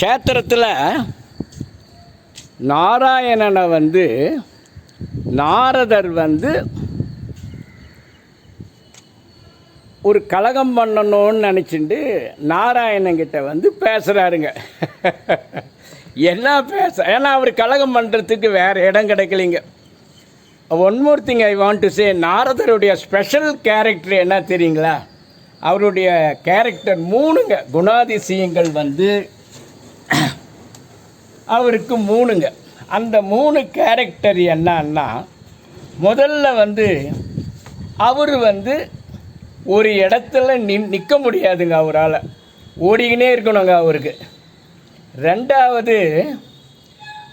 க்ஷேத்திரத்தில் நாராயணனை வந்து நாரதர் வந்து ஒரு கலகம் பண்ணணும்னு நினச்சிட்டு நாராயணங்கிட்ட வந்து பேசுகிறாருங்க என்ன பேச ஏன்னா அவர் கலகம் பண்ணுறதுக்கு வேறு இடம் கிடைக்கலிங்க. One more thing I want to say நாரதருடைய special character என்ன தெரியுங்களா? அவருடைய கேரக்டர் மூணுங்க. குணாதிசயங்கள் வந்து அவருக்கு மூணுங்க. அந்த மூணு கேரக்டர் என்னன்னா முதல்ல வந்து அவர் வந்து ஒரு இடத்துல நி நிற்க முடியாதுங்க அவரால். ஓடிக்கினே இருக்கணுங்க அவருக்கு. ரெண்டாவது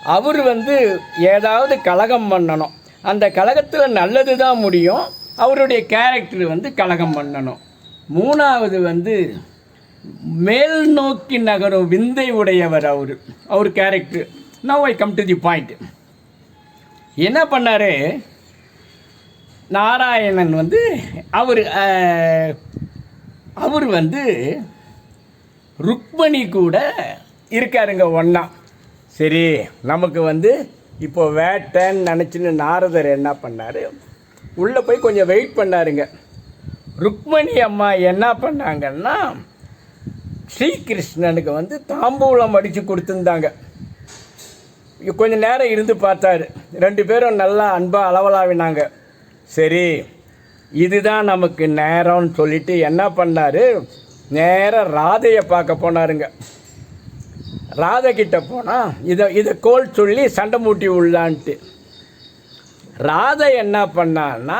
அவர் வந்து ஏதாவது கலகம் பண்ணணும். அந்த கலகத்தில் நல்லது தான் முடியும். அவருடைய கேரக்டர் வந்து கலகம் பண்ணணும். மூணாவது வந்து மேல் நோக்கி நகரும் விந்தை உடையவர் அவர் அவர் character now I come to the point என்ன பண்ணார்? நாராயணன் வந்து அவர் அவர் வந்து ருக்மணி கூட இருக்காருங்க ஒன்றா சரி நமக்கு வந்து இப்போ வேட்டைன்னு நினச்சின்னு நாரதர் என்ன பண்ணார்? உள்ளே போய் கொஞ்சம் வெயிட் பண்ணாருங்க. ருக்மணி அம்மா என்ன பண்ணாங்கன்னா ஸ்ரீகிருஷ்ணனுக்கு வந்து தாம்பூலம் அடித்து கொடுத்துருந்தாங்க. கொஞ்சம் நேரம் இருந்து பார்த்தாரு. ரெண்டு பேரும் நல்லா அன்பாக அளவலாவினாங்க. சரி இதுதான் நமக்கு நேரம்னு சொல்லிட்டு என்ன பண்ணார்? நேராக ராதையை பார்க்க போனாருங்க. ராதை கிட்ட போனால் இதை இதை கோல் சொல்லி சண்டை மூட்டி உள்ளான்ட்டு. ராதை என்ன பண்ணான்னா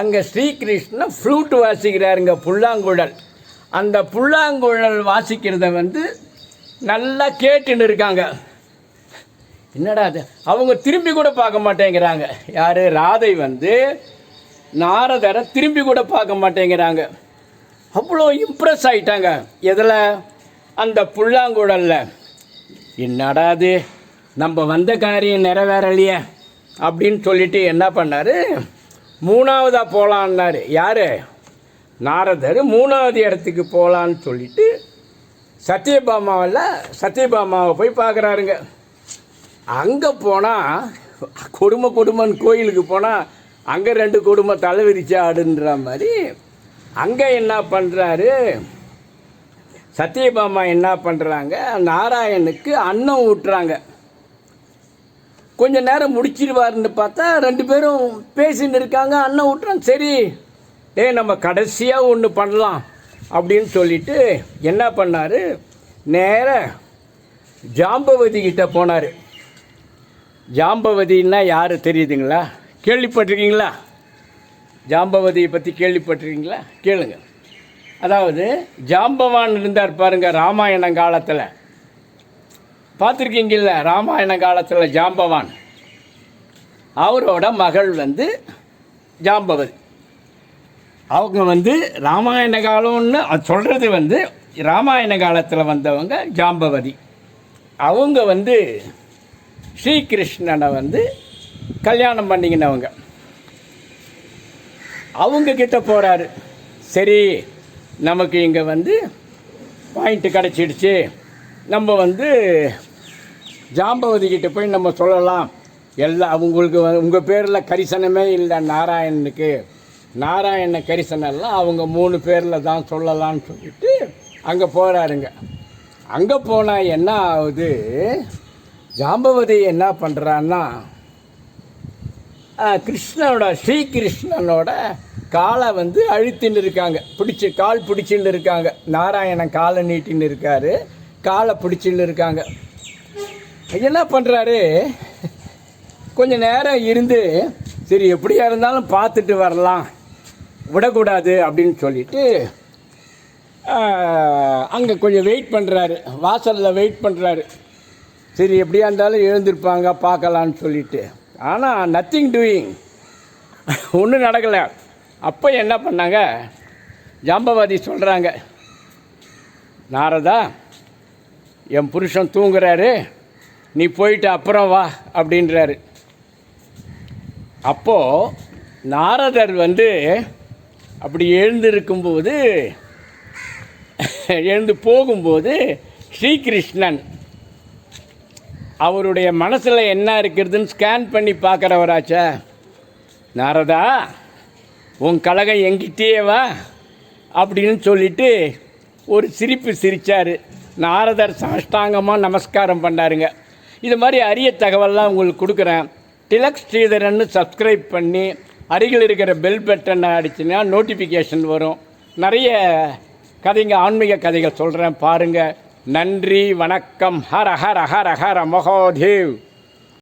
அங்கே ஸ்ரீகிருஷ்ணன் ஃப்ளூட் வாசிக்கிறாருங்க புல்லாங்குழல். அந்த புல்லாங்குழல் வாசிக்கிறத வந்து நல்லா கேட்டுன்னு இருக்காங்க. என்னடா அது அவங்க திரும்பி கூட பார்க்க மாட்டேங்கிறாங்க. யார்? ராதை வந்து நாரதரை திரும்பி கூட பார்க்க மாட்டேங்கிறாங்க. அவ்வளோ இம்ப்ரெஸ் ஆகிட்டாங்க எதில்? அந்த புல்லாங்குழலில். என்னடா அது நம்ம வந்த காரியம் நிறைவேறலையே அப்படின்னு சொல்லிட்டு என்ன பண்ணார்? மூணாவதாக போகலான்னாரு யார்? நாரதர் மூணாவது இடத்துக்கு போகலான்னு சொல்லிட்டு சத்யபாமாவில் சத்யபாமாவை போய் பார்க்குறாருங்க. அங்கே போனால் கொடுமை கொடுமன் கோயிலுக்கு போனால் அங்கே ரெண்டு கொடுமை தலைவிரிச்சு ஆடுன்ற மாதிரி அங்கே என்ன பண்ணுறாரு சத்யபாமா என்ன பண்ணுறாங்க நாராயணுக்கு அன்னம் ஊட்டுறாங்க. கொஞ்ச நேரம் முடிச்சிடுவாருன்னு பார்த்தா ரெண்டு பேரும் பேசின்னு இருக்காங்க அண்ணன் விட்டுறாங்க சரி ஏய் நம்ம கடைசியாக ஒன்று பண்ணலாம் அப்படின்னு சொல்லிட்டு என்ன பண்ணார்? நேர ஜாம்பவதி கிட்ட போனார். ஜாம்பவதின்னா யார் தெரியுதுங்களா? கேள்விப்பட்டிருக்கீங்களா? ஜாம்பவதியை பற்றி கேள்விப்பட்டிருக்கீங்களா? கேளுங்க. அதாவது ஜாம்பவான் இருந்தார் பாருங்க ராமாயண காலத்தில். பார்த்துருக்கீங்கல்ல ராமாயண காலத்தில் ஜாம்பவான்? அவரோட மகள் வந்து ஜாம்பவதி. அவங்க வந்து ராமாயண காலம்னு அது சொல்கிறது வந்து ராமாயண காலத்தில் வந்தவங்க ஜாம்பவதி. அவங்க வந்து ஸ்ரீகிருஷ்ணனை வந்து கல்யாணம் பண்ணிக்கினவங்க. அவங்க கிட்ட போகிறாரு சரி நமக்கு இங்கே வந்து பாயிண்ட்டு கிடச்சிடுச்சு. நம்ம வந்து ஜாம்பவதி கிட்டே போய் நம்ம சொல்லலாம். எல்லாம் அவங்களுக்கு உங்கள் பேரில் கரிசனமே இல்லை நாராயணனுக்கு. நாராயண கரிசனெல்லாம் அவங்க மூணு பேரில் தான் சொல்லலாம்னு சொல்லிட்டு அங்கே போகிறாருங்க அங்கே போனால் என்ன ஆகுது? ஜாம்பவதி என்ன பண்ணுறான்னா கிருஷ்ணனோட ஸ்ரீகிருஷ்ணனோட காலை வந்து அழுத்தின்னு இருக்காங்க. பிடிச்சி கால் பிடிச்சின்னு இருக்காங்க. நாராயணன் காலை நீட்டின்னு இருக்காரு. காலை பிடிச்சின்னு இருக்காங்க. என்ன பண்ணுறாரு கொஞ்சம் நேரம் இருந்து சரி எப்படியா இருந்தாலும் பார்த்துட்டு வரலாம். விடக்கூடாது அப்படின்னு சொல்லிட்டு அங்கே கொஞ்சம் வெயிட் பண்ணுறாரு வாசலில் வெயிட் பண்ணுறாரு சரி எப்படியா இருந்தாலும் எழுந்திருப்பாங்க பார்க்கலான்னு சொல்லிட்டு. ஆனால் நத்திங் டூயிங் ஒன்றும் நடக்கலை. அப்போ என்ன பண்ணாங்க? ஜாம்பவாதி சொல்கிறாங்க நாரதா என் புருஷன் தூங்குறாரு. நீ போயிட்டு அப்புறம் வா அப்படின்றாரு. அப்போது நாரதர் வந்து அப்படி எழுந்திருக்கும்போது எழுந்து போகும்போது ஸ்ரீகிருஷ்ணன் அவருடைய மனசில் என்ன இருக்கிறதுன்னு ஸ்கேன் பண்ணி பார்க்குறவராச்ச? நாரதா உன் கழகம் எங்கிட்டே வா அப்படின்னு சொல்லிட்டு ஒரு சிரிப்பு சிரித்தார் நாரதர் சாஷ்டாங்கமாக நமஸ்காரம் பண்ணாருங்க. இது மாதிரி அரிய தகவல்லாம் உங்களுக்கு கொடுக்குறேன். டிலக் ஸ்ரீதரன்னு சப்ஸ்கிரைப் பண்ணி அருகில் இருக்கிற பெல் பட்டன் அடிச்சுன்னா நோட்டிஃபிகேஷன் வரும். நிறைய கதைங்க ஆன்மீக கதைகள் சொல்கிறேன் பாருங்கள் நன்றி வணக்கம். ஹர ஹர ஹர ஹர மகோதேவ்.